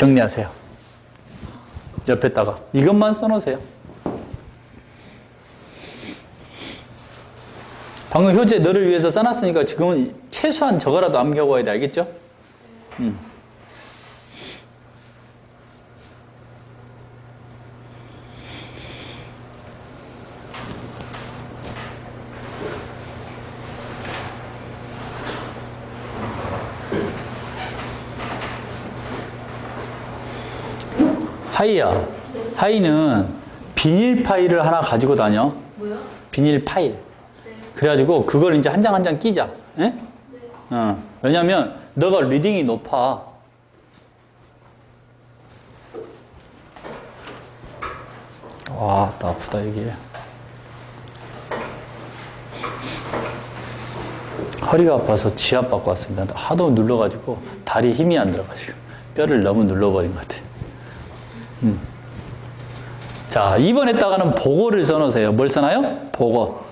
정리하세요. 옆에다가 이것만 써놓으세요. 방금 효제 너를 위해서 써놨으니까 지금은 최소한 저거라도 암겨와야 돼 알겠죠? 음. 하이야. 하이는 비닐 파일을 하나 가지고 다녀. 뭐요? 비닐 파일. 네. 그래가지고 그걸 이제 한 장 한 장 끼자. 예? 어. 왜냐면 너가 리딩이 높아. 와, 나 아프다 이게. 허리가 아파서 지압 받고 왔습니다. 하도 눌러가지고 다리 힘이 안 들어가지고 뼈를 너무 눌러버린 것 같아. 음. 자, 2번 에다가는 보고를 써놓으세요. 뭘 써나요? 보고.